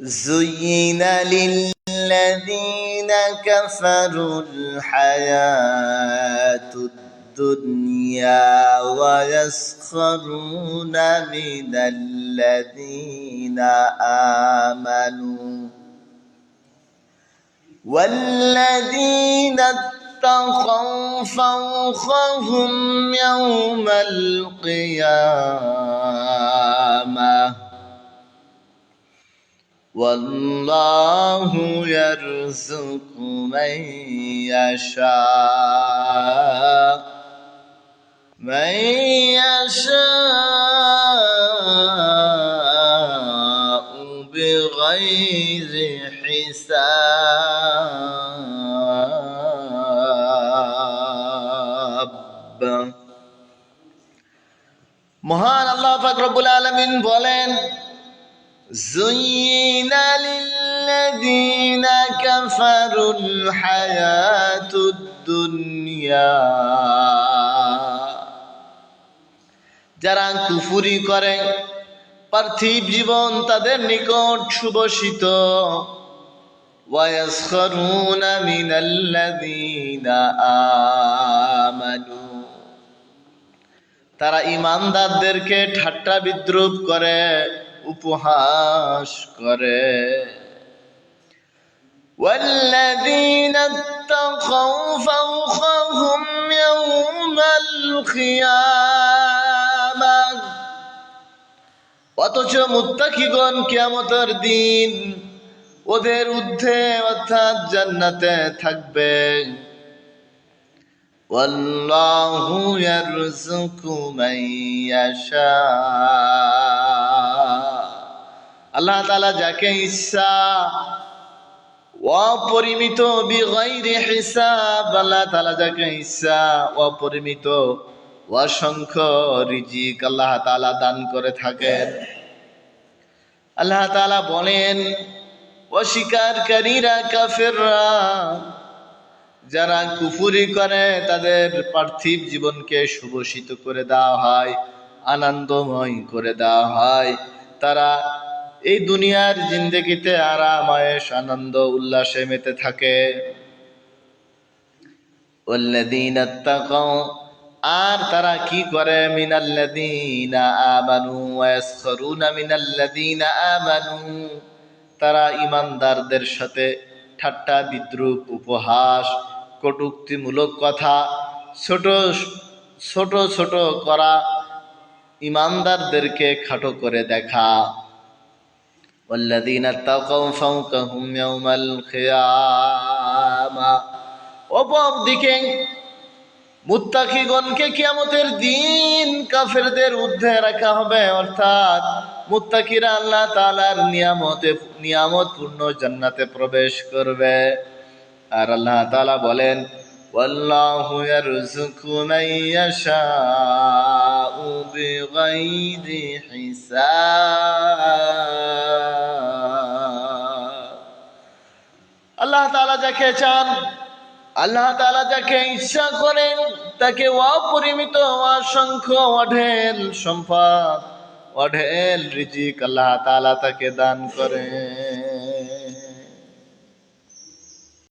زين للذين كفروا الحياة الدنيا ويسخرون من الذين آمنوا والذين اتقوا فوقهم يوم القيامة والله يرزق من يشاء من يشاء بغير حساب মহান আল্লাহ পাক রব্বুল আলামিন বলেন زين للذين كفروا الحياة الدنيا যারা কুফুরি করে পার্থিব জীবন তাদের নিকট শুভসিত ويسخرون من الذين آمنوا তারা ইমানদারদেরকে ঠাট্টা বিদ্রুপ করে উপহাস করে والذين اتقوا فوقهم يوم القيامة অথচ মুত্তাকিগণ কিয়ামতের দিন ওদের ঊর্ধ্বে অর্থাৎ জান্নাতে থাকবে والله يرزق من يشاء আল্লাহ তাআলা যাকে ইচ্ছা, অপরিমিত আল্লাহ তাআলা যাকে ইচ্ছা, অপরিমিত, অসংখ্য রিজিক আল্লাহ তাআলা দান করে থাকেন। আল্লাহ তাআলা বলেন, অস্বীকারীরা কাফেররা, যারা কুফুরি করে, তাদের পার্থিব জীবনকে শুভসিত করে দেওয়া হয়, আনন্দময় করে দেওয়া হয়। তারা এই দুনিয়ার জিন্দেগিতে আরাম আয়েস আনন্দ, উল্লাসে মেতে থাকে। আর তারা কি করে? মিনাল্লাদিনা আমানু ওয়াসখরুনা মিনাল্লাদিনা আমানু। তারা ইমানদারদের সাথে ঠাট্টা, বিদ্রুপ, উপহাস, কটুক্তিমূলক কথা, ছোট ছোট ছোট করা ইমানদারদেরকে খাটো করে দেখা। والذين اتقوا فوقهم يوم القيامة অপর দিকে মুত্তাকিগণকে কিয়ামতের দিন কাফেরদের ঊর্ধ্বে রাখা হবে অর্থাৎ মুত্তাকিরা আল্লাহ তাআলার নিয়ামতে নিয়ামত পূর্ণ জান্নাতে প্রবেশ করবে আর আল্লাহ তাআলা বলেন ওয়াল্লাহু ইয়ারযুকু মান ইয়াশাউ বিগাইরি হিসাব যাকে চান আল্লাহ তালা যাকে ইচ্ছা করেন, তাকে অপরিমিত অসংখ্য অঢেল সম্পদ, অঢেল রিজিক আল্লাহ তালা তাকে দান করেন।